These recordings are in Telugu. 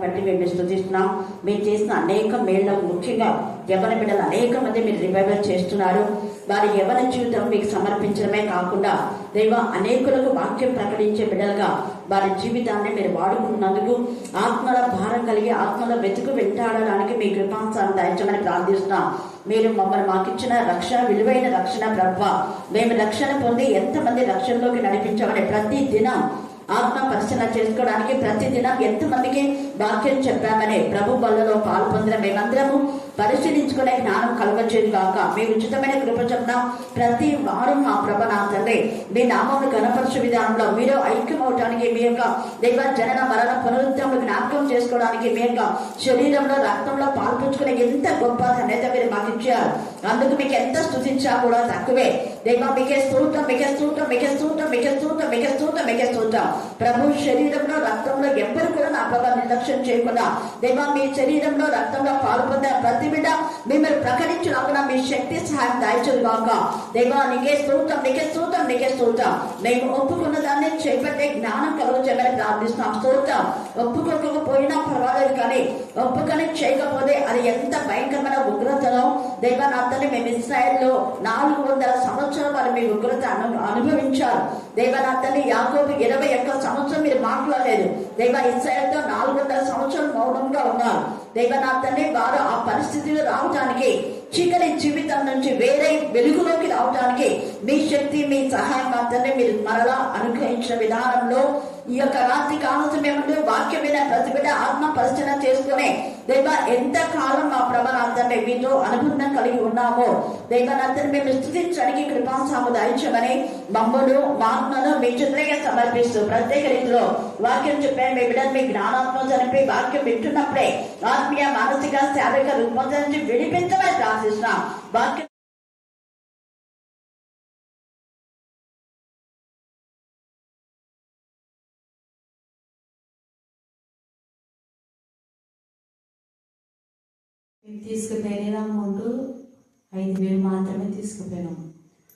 బట్టి మేము స్థుతిస్తున్నాం మీరు చేసిన అనేక మేళ్ళకు ముఖ్యంగా యవన బిడ్డలు అనేక మంది మీరు రివైవల్ చేస్తున్నారు. వారి యవన జీవితం మీకు సమర్పించడమే కాకుండా దైవ అనేకులకు వాక్యం ప్రకటించే బిడ్డలుగా వారి జీవితాన్ని మీరు వాడుకున్నందుకు ఆత్మల భారం కలిగి ఆత్మల వెతుకు వెంటాడడానికి మీ కృపాంశాన్ని దాయించమని ప్రార్థిస్తున్నాం. మీరు మమ్మల్ని మాకిచ్చిన రక్షణ విలువైన రక్షణ ప్రభ. మేము రక్షణ పొంది ఎంతమంది రక్షణలోకి నడిపించామని ప్రతి దినం ఆత్మ పరిశీలన చేసుకోవడానికి ప్రతిదినం ఎంతమందికి వాక్యం చెప్పామని ప్రభు బలలో పాల్పొందిన మేమందరము పరిశీలించుకునే జ్ఞానం కలగచేది కాక మీ ఉచితమైన కృప చెప్తాం ప్రతి వారం మా ప్రభ నా తండ్రి. మీ నామం గణపరచు విధానంలో మీరు ఐక్యం అవడానికి మీ యొక్క దైవ జనన మరణ పునరుద్ధరణ జ్ఞాపకం చేసుకోవడానికి మీ యొక్క శరీరంలో రక్తంలో పాల్పంచుకునే ఎంత గొప్ప ధన్యత మీరు మాకు ఇచ్చారు అందుకు మీకు ఎంత స్థుతించా కూడా తక్కువే. దేవా మీకే స్తోత్రం మీకే స్తోత్రం మీకే స్తోత్రం మీకే స్తోత్రం మీకే స్తోత్రం మీకే స్తోత్రం ప్రభు శరీరంలో రక్తంలో ఎవ్వరు కూడా నా ప్రభావ నిర్లక్ష్యం చేయకుండా దేవా మీ శరీరంలో రక్తంలో పాలు పొందిన ప్రతి బిడ్డ మిమ్మల్ని ప్రకటించినప్పుడు మీ శక్తి సహాయం దాయిచదు కాక దేవా నీకే స్తోత్రం నీకే స్తోత్రం నీకే స్తోత్రం. మేము ఒప్పుకున్న దాన్ని చేపట్టే జ్ఞానం కలుగచేయమని ప్రార్థిస్తున్నాం. స్తోత్రం ఒప్పుకోకపోయినా పర్వాలేదు కానీ ఒప్పుకొని చేయకపోతే అది ఎంత భయంకరమైన ఉగ్రతలో దేవా నా తల్లి మేము ఇస్రాయల్లో నాలుగు వందల సంవత్సరాలు వారు మీ ఉగ్రత అను అనుభవించారు. దేవనాథని యాకోబు ఇరవై ఒక్క సంవత్సరం మీరు మాట్లాడలేదు. దేవ ఇస్రాయల్తో నాలుగు వందల సంవత్సరం మౌనంగా ఉన్నారు. దేవనాథని వారు ఆ పరిస్థితిలో రావడానికి చీకటి జీవితం నుంచి వేరే వెలుగులోకి రావడానికి మీ శక్తి మీ సహాయం మాత్రమే మీరు మరలా అనుగ్రహించిన విధానంలో ఈ యొక్క రాత్రి కాల సమయంలో వాక్యమైన ప్రతి బిడ్డ ఆత్మ పరిచయం చేసుకునే దైవ ఎంత కాలం మా ప్రభానాథన్ని మీతో అనుబంధం కలిగి ఉన్నామో. దేవనాథని మేము స్థుతించడానికి కృపాంశాము దాయించమని మమ్మను మా మీ చిత్రంగా సమర్పిస్తూ ప్రత్యేక రీతిలో వాక్యం చెప్పాను మీ బిడ్డ మీ జ్ఞానాత్మ చనిపోయి వాక్యం వింటున్నప్పుడే ఆత్మీయ మానసిక శారీరక రుగ్మత నుంచి విడిపించమని ప్రార్థిస్తున్నాం. వాక్యం తీసుకుపోయిన అమౌంట్ ఐదు వేలు మాత్రమే తీసుకుపోయినాం.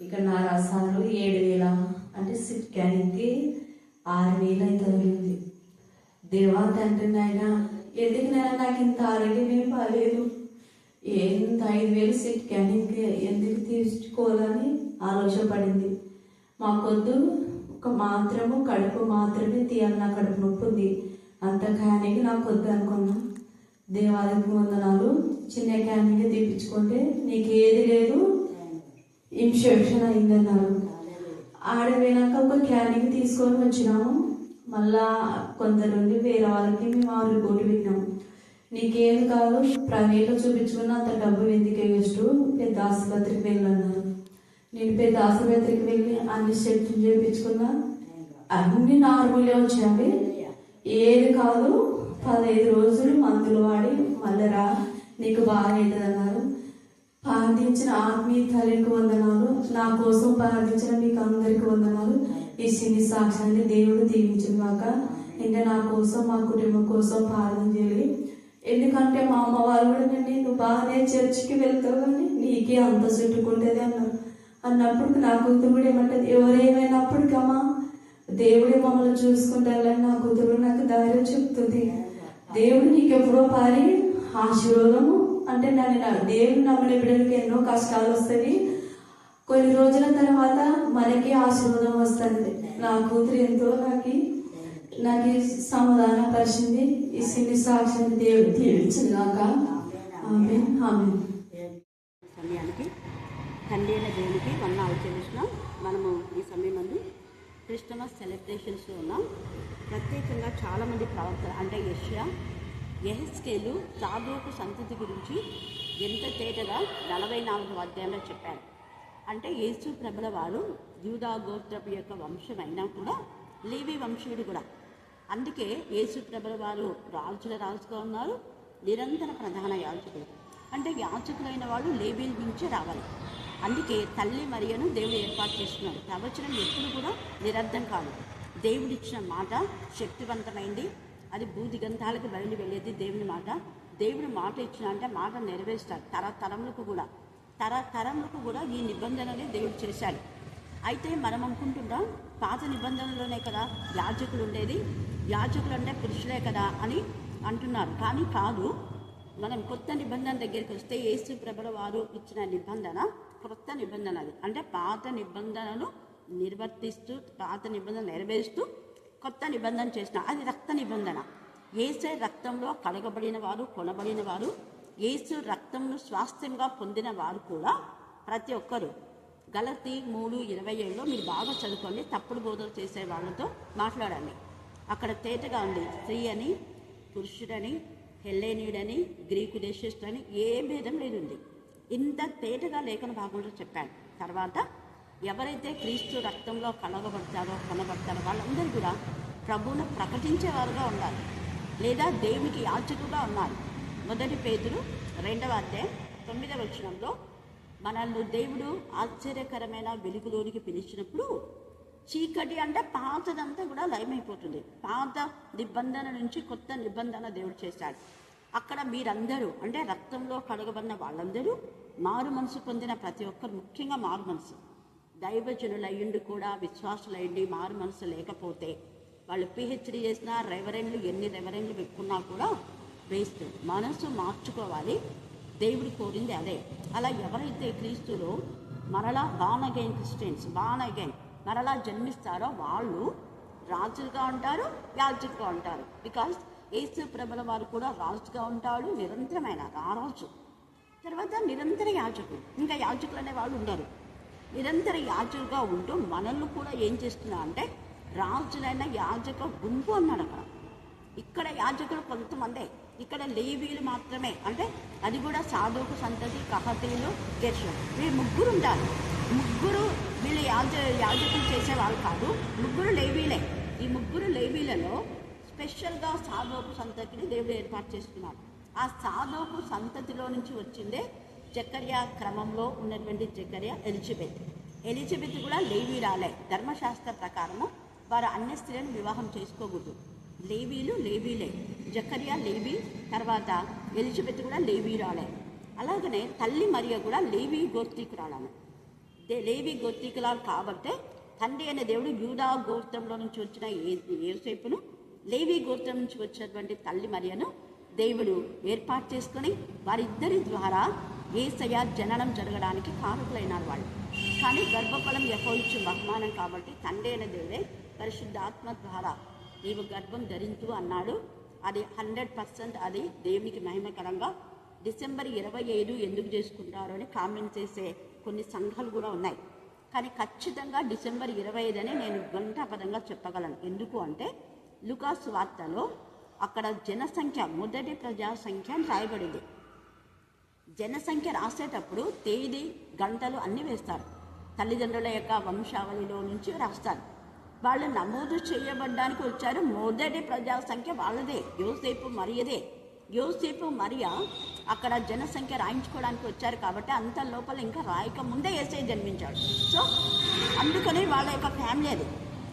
ఇక్కడ నా రసాలు ఏడు వేల అంటే సిట్ క్యానింగ్కి ఆరు వేలు అయితే తగిలింది దేవా తండ్రి నాయన ఎందుకు నాయన నాకు ఇంత ఆరోగ్యం ఏం బాగాలేదు ఎంత ఐదు వేలు సిట్ క్యానింగ్కి ఎందుకు తీసుకోవాలని ఆలోచన పడింది. మాకొద్దు ఒక మాత్రము కడుపు మాత్రమే తీయాలి నా కడుపు నొప్పి ఉంది. అంత క్యానింగ్ నాకు వద్దు అనుకున్నాను దేవాలయకు వందనాలు చిన్న క్యానింగ్ తీపించుకుంటే నీకు ఏది లేదు? ఇన్ఫెక్షన్ అయిందన్నారు. ఆడిపోయినాక ఒక క్యానింగ్ తీసుకొని వచ్చినాము. మళ్ళా కొందరుండి వేరే వాళ్ళకి మేము ఆ రిపోర్ట్ విన్నాము నీకేం కాదు? ప్రైవేట్లో చూపించుకున్న అంత డబ్బు ఎందుకే వేస్ట్? పెద్ద ఆసుపత్రికి వెళ్ళన్నారు. నేను పెద్ద ఆసుపత్రికి వెళ్ళి అన్ని సెట్లు చేయించుకున్నా అన్ని నార్మల్గా వచ్చాయి ఏది కాదు? పదహైదు రోజులు మందులు వాడి మళ్ళీ రా నీకు బాగా అన్నారు ప్రార్థించిన ఆత్మీయ తల్లికి వందనాలు. నా కోసం ప్రార్థించిన మీకు అందరికి వందనాలు. ఈ సిని సాక్ష్యాన్ని దేవుడు దీవించినాక ఇంకా నా కోసం మా కుటుంబం కోసం ప్రార్థన చేయాలి ఎందుకంటే మా అమ్మ వాళ్ళు కూడా నన్ను నువ్వు బాగానే చర్చికి వెళ్తావు కానీ నీకే అంత చుట్టుకుంటుంది అన్నారు. అన్నప్పుడు నా కూతురు కూడా ఏమంటది ఎవరేమైనప్పటికమ్మా దేవుడే మమ్మల్ని చూసుకుంటారని నా కూతురు నాకు ధైర్యం చెప్తుంది. దేవుడు నీకు ఎప్పుడో పారి ఆశీర్వాదము అంటే నన్ను దేవుడు నమ్మిన బిడ్డలకి ఎన్నో కష్టాలు వస్తాయి. కొన్ని రోజుల తర్వాత మనకి ఆశీర్వాదం వస్తుంది. నా కూతురు ఎంతో నాకు నాకు సమాధాన పరిచింది ఈ సిని సాక్షిని దేవుడు దీవించినాక ఆమె ఆమె సమయానికి తండ్రి అయిన దేవునికి వందనాలు చెల్లిస్తున్నాం మనము ఈ సమయం ముందు క్రిస్టమస్ సెలబ్రేషన్స్లో ఉన్నాం. ప్రత్యేకంగా చాలామంది ప్రవక్త అంటే యష్యా ఎహెస్కేలు సాధువుకు సంతతి గురించి ఎంత తేటగా నలభై నాలుగు అధ్యాయంలో చెప్పారు. అంటే యేసు ప్రభుల వారు యూదా గోత్రపు యొక్క వంశమైనా కూడా లేవి వంశీయుడు కూడా. అందుకే యేసు ప్రభుల వారు రాజుల రాజుగా ఉన్నారు నిరంతర ప్రధాన యాజకుడు అంటే యాజకులైన వాడు లేబీల నుంచే రావాలి. అందుకే తల్లి మరియను దేవుడు ఏర్పాటు చేస్తున్నాడు. ప్రవచనం ఎప్పుడు కూడా నిరర్థం కాదు. దేవుడిచ్చిన మాట శక్తివంతమైంది. అది భూదిగంతాలకు బయలు వెళ్ళేది దేవుని మాట. దేవుడు మాట ఇచ్చిన అంటే మాట నెరవేరుస్తాడు తరతరములకు కూడా. తరతరములకు కూడా ఈ నిబంధనని దేవుడు చేశాడు. అయితే మనం అనుకుంటున్నాం పాత నిబంధనలోనే కదా యాజకులు ఉండేది యాజకులు అంటే పురుషులే కదా అని అంటున్నారు. కానీ కాదు మనం కొత్త నిబంధన దగ్గరికి వస్తే యేసు ప్రభుల వారు ఇచ్చిన నిబంధన కొత్త నిబంధన అది అంటే పాత నిబంధనలు నిర్వర్తిస్తూ పాత నిబంధన నెరవేరుస్తూ కొత్త నిబంధన చేసిన అది రక్త నిబంధన. ఏసే రక్తంలో కడగబడిన వారు కొనబడిన వారు ఏసు రక్తంను స్వాస్థ్యంగా పొందిన వారు కూడా ప్రతి ఒక్కరు. గలతి మూడు ఇరవై ఏడులో మీరు బాగా చదువుకోండి తప్పుడు బోధలు చేసే వాళ్ళతో మాట్లాడండి. అక్కడ తేటగా ఉంది స్త్రీ అని పురుషుడని హెల్లేనీయుడని గ్రీకు దేశస్తుడని ఏ భేదం లేదుంది ఇంత తేటగా లేఖన భాగంలో చెప్పాడు. తర్వాత ఎవరైతే క్రీస్తు రక్తంలో కలగబడతారో కొనబడతారో వాళ్ళందరూ కూడా ప్రభువును ప్రకటించేవారుగా ఉండాలి. లేదా దేవునికి యాచకుగా ఉన్నారు. మొదటి పేదలు రెండవ అధ్యాయం తొమ్మిదవ వచనంలో మనల్ని దేవుడు ఆశ్చర్యకరమైన వెలుగులోనికి పిలిచినప్పుడు చీకటి అంటే పాతదంతా కూడా లయమైపోతుంది. పాత నిబంధన నుంచి కొత్త నిబంధన దేవుడు చేశాడు. అక్కడ మీరందరూ అంటే రక్తంలో కడగబడిన వాళ్ళందరూ మారు మనసు పొందిన ప్రతి ఒక్కరు ముఖ్యంగా మారు మనసు. దైవజనులయ్యుండి కూడా విశ్వాసులయ్యండి మారు మనసు లేకపోతే వాళ్ళు పిహెచ్డి చేసిన రెవరెండ్లు ఎన్ని రెవరెండ్లు పెట్టుకున్నా కూడా వేస్ట్. మనసు మార్చుకోవాలి. దేవుడు కోరింది అదే. అలా ఎవరైతే క్రీస్తులో మరలా born again Christians born again మరలా జన్మిస్తారో వాళ్ళు రాజులుగా ఉంటారు యాజకుగా ఉంటారు. బికాస్ యేసు ప్రభుల వారు కూడా రాజుగా ఉంటాడు నిరంతరమైన రారాజు తర్వాత నిరంతర యాజకుడు ఇంకా యాజకులు అనే వాళ్ళు ఉండరు. నిరంతర యాజకుగా ఉంటూ మనల్ని కూడా ఏం చేస్తున్నా అంటే రాజులైన యాజక గుంపు అన్నాడు అక్కడ. ఇక్కడ యాజకులు కొంతమందే. ఇక్కడ లేవీలు మాత్రమే. అంటే అది కూడా సాధువుకు సంతతి కహతీలు గెర్షం. వీళ్ళు ముగ్గురు ఉంటారు. ముగ్గురు వీళ్ళు యాజ యాజకులు చేసే వాళ్ళు కాదు. ముగ్గురు లేవీలే. ఈ ముగ్గురు లేవీలలో స్పెషల్గా సాధోపు సంతతిని దేవుడు ఏర్పాటు చేసుకున్నాడు. ఆ సాధోపు సంతతిలో నుంచి వచ్చిందే జకర్య క్రమంలో ఉన్నటువంటి జకర్య ఎలిజబెత్. ఎలిజబెత్ కూడా లేవీరాలే. ధర్మశాస్త్ర ప్రకారము వారు అన్య స్త్రీలను వివాహం చేసుకోకూడదు. లేవీలు లేవీలే. జకర్య లేవీ తర్వాత ఎలిజబెత్ కూడా లేవీరాలే. అలాగనే తల్లి మరియ కూడా లేవీ గోత్రీకురాలను లేవీ లేవి కాబట్టే తండ్రి అనే దేవుడు యూదా గోత్రంలో నుంచి వచ్చిన ఏ ఏసేపును లేవి గోత్రం నుంచి వచ్చినటువంటి తల్లి మరియను దేవుడు ఏర్పాటు చేసుకొని వారిద్దరి ద్వారా ఏసయ జననం జరగడానికి కారకులైనారు వాళ్ళు. కానీ గర్భఫలం యహోయిచ్చు బహుమానం కాబట్టి తండ్రి అయిన దేవుడే పరిశుద్ధాత్మ ద్వారా నీవు గర్భం ధరించు అన్నాడు. అది హండ్రెడ్ పర్సెంట్ అది దేవునికి మహిమకరంగా డిసెంబర్ ఇరవై ఐదు ఎందుకు చేసుకుంటారు అని కామెంట్ చేసే కొన్ని సంఘాలు కూడా ఉన్నాయి. కానీ ఖచ్చితంగా డిసెంబర్ ఇరవై ఐదు అనే నేను గంటాపదంగా చెప్పగలను. ఎందుకు అంటే లుకాస్ వార్తలో అక్కడ జనసంఖ్య మొదటి ప్రజా సంఖ్య అని రాయబడింది. జనసంఖ్య రాసేటప్పుడు తేదీ గంటలు అన్నీ వేస్తారు. తల్లిదండ్రుల యొక్క వంశావళిలో నుంచి రాస్తారు. వాళ్ళు నమోదు చేయబడ్డానికి వచ్చారు. మొదటి ప్రజా సంఖ్య వాళ్ళదే యోసేపు మరియదే. యోసేపు మరియా అక్కడ జనసంఖ్య రాయించుకోవడానికి వచ్చారు కాబట్టి అంత లోపల ఇంకా రాయక ముందే ఏసై జన్మించాడు. సో అందుకని వాళ్ళ యొక్క ఫ్యామిలీ అది.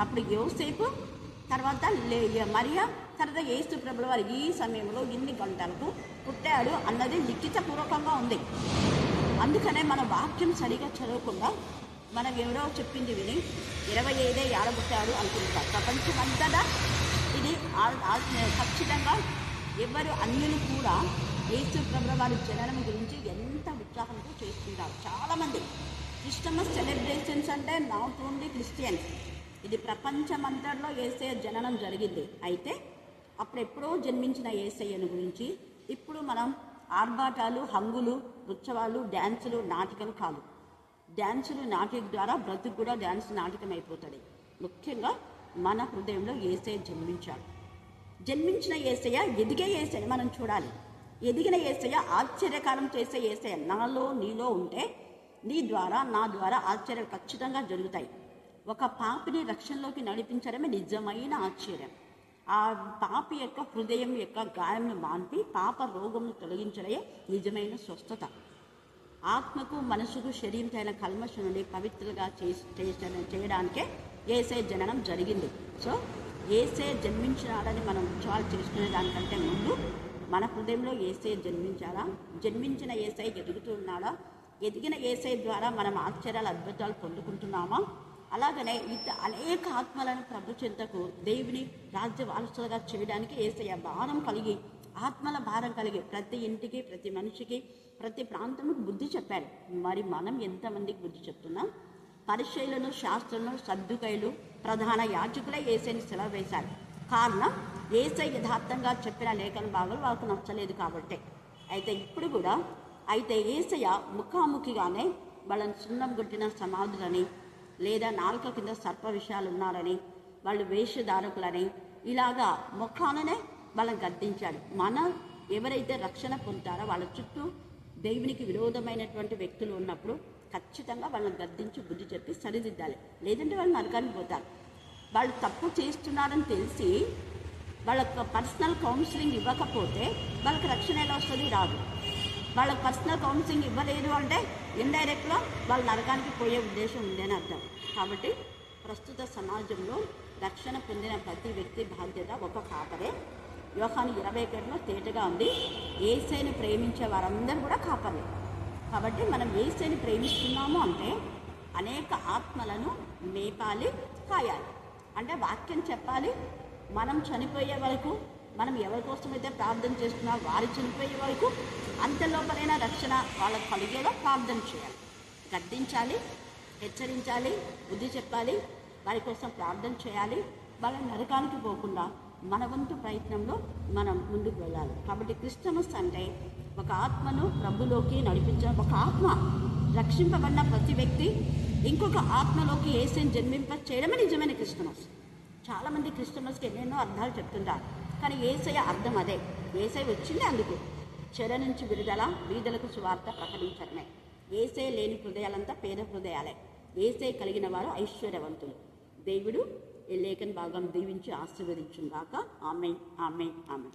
అప్పుడు యోసేపు తర్వాత లే మరియా తర్వాత యేసు ప్రభుల వారు ఈ సమయంలో ఇన్ని గంటలకు పుట్టాడు అన్నది లిఖితపూర్వకంగా ఉంది. అందుకనే మన వాక్యం సరిగా చదవకుండా మనం ఎవరో చెప్పింది విని ఇరవై ఐదే ఏడబుట్టాడు అనుకుంటారు ప్రపంచమంతటా ఇది ఆ- ఖచ్చితంగా ఎవరు అన్యులు కూడా యేసు ప్రభుల వారి జననం గురించి ఎంత ఉత్సాహంతో చేస్తుంటారు. చాలామంది క్రిస్టమస్ సెలబ్రేషన్స్ అంటే నాట్ ఓన్లీ క్రిస్టియన్స్. ఇది ప్రపంచమంతట్లో ఏసయ్య జననం జరిగింది. అయితే అప్పుడు ఎప్పుడో జన్మించిన ఏసయ్యను గురించి ఇప్పుడు మనం ఆర్భాటాలు హంగులు ఉత్సవాలు డ్యాన్సులు నాటికలు కాదు. డ్యాన్సులు నాటిక ద్వారా బ్రతుకు కూడా డ్యాన్స్ నాటకం అయిపోతుంది ముఖ్యంగా మన హృదయంలో ఏసయ్య జన్మించాడు. జన్మించిన ఏసయ్య ఎదిగే ఏసయ్య మనం చూడాలి. ఎదిగిన ఏసయ్య ఆశ్చర్యకారం చేసే ఏసయ్య నాలో నీలో ఉంటే నీ ద్వారా నా ద్వారా ఆశ్చర్యాలు ఖచ్చితంగా జరుగుతాయి. ఒక పాపిని రక్షణలోకి నడిపించడమే నిజమైన ఆశ్చర్యం. ఆ పాపి యొక్క హృదయం యొక్క గాయంను మాన్పి పాప రోగంను తొలగించడమే నిజమైన స్వస్థత. ఆత్మకు మనసుకు శరీరం కల్మషం నుండి పవిత్రగా చేసిన- చేయడానికే ఏసే జననం జరిగింది. సో ఏసే జన్మించినాడని మనం ఉత్సవాలు చేసుకునే దానికంటే ముందు మన హృదయంలో ఏసే జన్మించాలా జన్మించిన ఏసై ఎదుగుతున్నాడా ఎదిగిన ఏసై ద్వారా మనం ఆశ్చర్యాలు అద్భుతాలు పొందుకుంటున్నామా? అలాగనే ఇత అనేక ఆత్మలను ప్రభు చెంతకు దేవుని రాజ్య వారసులుగా చేయడానికి ఏసయ్య భారం కలిగి ఆత్మల భారం కలిగి ప్రతి ఇంటికి ప్రతి మనిషికి ప్రతి ప్రాంతంలో బుద్ధి చెప్పాడు మరి మనం ఎంతమందికి బుద్ధి చెప్తున్నాం? పరిశైలను శాస్త్రులను సర్దుకైలు ప్రధాన యాజకులే ఏసైని సెలవు వేశారు. కారణం ఏసై యథార్థంగా చెప్పిన లేఖన భాగాలు వాళ్ళకు నచ్చలేదు కాబట్టి. అయితే ఇప్పుడు కూడా అయితే ఏసయ్య ముఖాముఖిగానే వాళ్ళని సున్నం గుట్టిన సమాధులని లేదా నాలుక కింద సర్ప విషయాలు ఉన్నారని వాళ్ళు వేషధారకులని ఇలాగా ముఖాననే వాళ్ళని గద్దించాడు మన ఎవరైతే రక్షణ పొందుతారో వాళ్ళ చుట్టూ దేవునికి విరోధమైనటువంటి వ్యక్తులు ఉన్నప్పుడు ఖచ్చితంగా వాళ్ళని గద్దించి బుద్ధి చెప్పి సరిదిద్దాలి. లేదంటే వాళ్ళు నరకానికి పోతారు. వాళ్ళు తప్పు చేస్తున్నారని తెలిసి వాళ్ళకు పర్సనల్ కౌన్సిలింగ్ ఇవ్వకపోతే వాళ్ళకి రక్షణ ఎలా వస్తుంది? రాదు. వాళ్ళకి పర్సనల్ కౌన్సిలింగ్ ఇవ్వలేదు అంటే ఇండైరెక్ట్గా వాళ్ళ నరకానికి పోయే ఉద్దేశం ఉందని అర్థం. కాబట్టి ప్రస్తుత సమాజంలో రక్షణ పొందిన ప్రతి వ్యక్తి బాధ్యత ఒక కాపరే. యోహాను ఇరవై ఒకటిలో తేటగా ఉంది ఏసైని ప్రేమించే వారందరూ కూడా కాపరే. కాబట్టి మనం ఏసైని ప్రేమిస్తున్నాము అంటే అనేక ఆత్మలను మేపాలి కాయాలి. అంటే వాక్యం చెప్పాలి మనం చనిపోయే వరకు మనం ఎవరి కోసమైతే ప్రార్థన చేస్తున్నా వారి చనిపోయే వరకు అంతలోపలైన రక్షణ వాళ్ళకు కలిగేలా ప్రార్థన చేయాలి. గద్దించాలి హెచ్చరించాలి బుద్ధి చెప్పాలి వారి కోసం ప్రార్థన చేయాలి. వాళ్ళ నరకానికి పోకుండా మన వంతు ప్రయత్నంలో మనం ముందుకు వెళ్ళాలి. కాబట్టి క్రిస్టమస్ అంటే ఒక ఆత్మను ప్రభులోకి నడిపించ ఒక ఆత్మ రక్షింపబడిన ప్రతి వ్యక్తి ఇంకొక ఆత్మలోకి ఏసేని జన్మింప చేయడమే నిజమైన క్రిస్టమస్ చాలామంది క్రిస్టమస్కి ఎన్నెన్నో అర్థాలు చెప్తుంటారు. కానీ ఏసయ అర్థం అదే. ఏసై వచ్చింది అందుకు. చెర నుంచి విడుదల వీధులకు సువార్త ప్రకటించడమే. ఏసే లేని హృదయాలంతా పేద హృదయాలే. ఏసే కలిగిన వారు ఐశ్వర్యవంతులు. దేవుడు ఈ లేఖన భాగం దీవించి ఆశీర్వదించుగాక ఆమె ఆమె ఆమె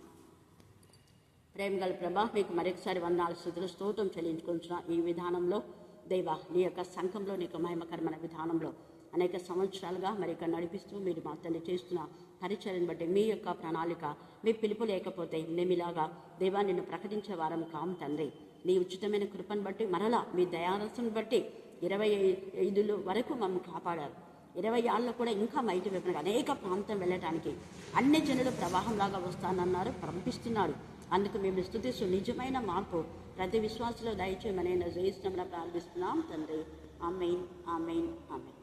ప్రేమ గల ప్రభా మీకు మరొకసారి వందాలు స్థుతులు స్తోత్రం చెల్లించుకుంటున్న. ఈ విధానంలో దైవ నీ యొక్క సంఘంలో నీకు మహిమకరమైన విధానంలో అనేక సంవత్సరాలుగా మరి ఇక్కడ నడిపిస్తూ మీరు మా తల్లి చేస్తున్న పరిచయం బట్టి మీ యొక్క ప్రణాళిక మీ పిలుపు లేకపోతే నేమిలాగా దేవా నిన్ను ప్రకటించే వారం కాము తండ్రి. నీ ఉచితమైన కృపను బట్టి మరలా మీ దయారసును బట్టి ఇరవై ఐదులు వరకు మమ్మల్ని కాపాడారు. ఇరవై ఆళ్ళలో కూడా ఇంకా మైటి వైపున అనేక ప్రాంతం వెళ్ళటానికి అన్ని జనులు ప్రవాహంలాగా వస్తానన్నారు పంపిస్తున్నారు అందుకు మేము స్థుతిస్తూ నిజమైన మార్పు ప్రతి విశ్వాసంలో దయచేయమని జయిస్తున్నా ప్రారంభిస్తున్నాం తండ్రి. Amen amen amen.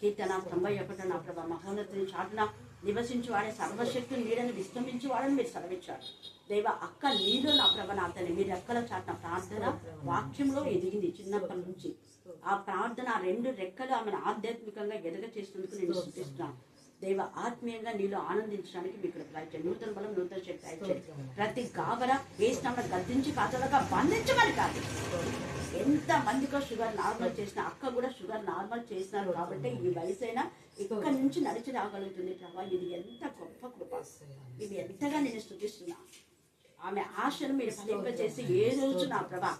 కీర్తన తొంభై ఒకటి నా ప్రభా మహోన్నతిని చాటున నివసించి వాడే సర్వశక్తులు నీడని విస్తమించి వాడని మీరు సెలవిచ్చాడు దేవ అక్క నీలో నా ప్రభ నా తల్లి మీరు రెక్కల చాటిన ప్రార్థన వాక్యంలో ఎదిగింది చిన్నప్పటి నుంచి. ఆ ప్రార్థన ఆ రెండు రెక్కలు ఆమెను ఆధ్యాత్మికంగా ఎదగ చేసినందుకు నేను స్థుతిస్తున్నాను. దేవ ఆత్మీయంగా నీలో ఆనందించడానికి మీకు ప్రయత్నం నూతన బలం నూతన శక్తి. ప్రతి గాబర వేసినప్పుడు గద్దించి కాతలుగా బంధించమని కాదు. ఎంత మందికో షుగర్ నార్మల్ చేసిన అక్క కూడా షుగర్ నార్మల్ చేసినారు కాబట్టి ఈ వయసు అయినా ఇక్కడ నుంచి నడిచి రాగలుగుతుంది ప్రభా. ఇది ఎంత గొప్ప కృప. ఇది ఎంతగా నేను స్థుతిస్తున్నా. ఆమె ఆశను మీరు ఫలింపజేసి ఏ రోజు నా ప్రభా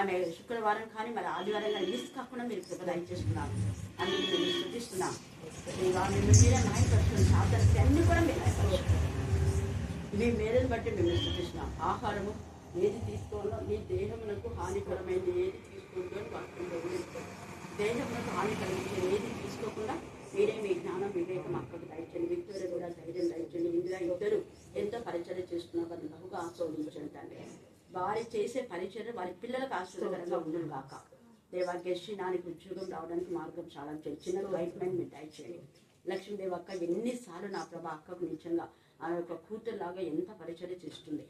ఆమె శుక్రవారం కానీ మరి ఆదివారం కానీ మిస్ కాకుండా మీరు కృప దయచేస్తున్నారు. అందుకు నేను స్థుతిస్తున్నా. దేవా, మీరు మీరే నాయకత్వం సాధనకి అన్ని కూడా మీరు మీ మేరను బట్టి మేము స్థుతిస్తున్నాం. ఆహారము ఏది తీసుకోవాలో మీ దేహమునకు హానికరమైనది ఏది తీసుకుంటూ అని వాక్యంలో దేహమునకు హాని కలిగించే ఏది తీసుకోకుండా మీరే మీ జ్ఞానం వివేకం అక్కకు దయచండి విక్టోరియా కూడా ధైర్యం దయచండి ఇందులో ఇద్దరు ఎంతో పరిచయం చేస్తున్నారు. వారిని బహుగా ఆస్వాదించండి తండ్రి. వారి చేసే పరిచయం వారి పిల్లలకు ఆశ్చర్యకరంగా ఉండను కాక దేవా నాని ఉద్యోగం రావడానికి మార్గం చాలా చేయండి. చిన్న వైట్ మైండ్ మీరు దయచేయండి లక్ష్మీదేవి అక్క ఎన్నిసార్లు నా ప్రభా అక్కకు నిజంగా ఆమె యొక్క కూతురులాగా ఎంత పరిచయం చేస్తుంది.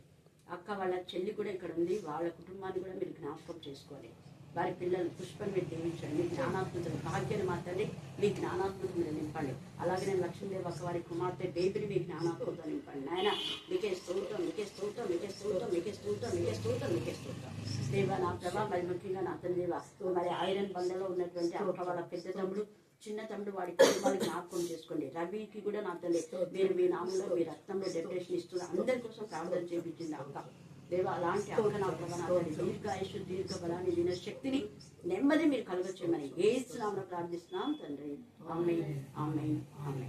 అక్క వాళ్ళ చెల్లి కూడా ఇక్కడ ఉంది. వాళ్ళ కుటుంబాన్ని కూడా మీరు జ్ఞాపకం చేసుకోవాలి వారి పిల్లలు పుష్పం మీరు దీవించండి. మీ జ్ఞానాత్మతలు భాగ్యాన్ని మాత్రమే మీ జ్ఞానాత్మత మీరు నింపండి. అలాగే నేను లక్ష్మీదేవి అక్క వారి కుమార్తె బేబీని మీ జ్ఞానాత్మత నింపండి. నాయన మీకే దేవ నా ప్రభా మరి ముఖ్యంగా నా తండ్రి దేవ మరి ఐరన్ బండలో ఉన్నటువంటి అక్క వాళ్ళ పెద్ద తమ్ముడు చిన్న తమ్ముడు వాడి కుటుంబాన్ని జ్ఞాపకం చేసుకోండి. రవికి కూడా నా తల్లి మీరు మీ నామంలో మీ రక్తంలో డెకరేషన్ ఇస్తున్న అందరి కోసం ప్రార్థన చేపించింది అక్క దేవ అలాంటి అక్క నా ప్రభా నా దీర్ఘ బలాన్ని దీని శక్తిని నెమ్మది మీరు కలుగొచ్చేయమని ఏ నామను ప్రార్థిస్తున్నాం తండ్రి. ఆమె ఆమె ఆమె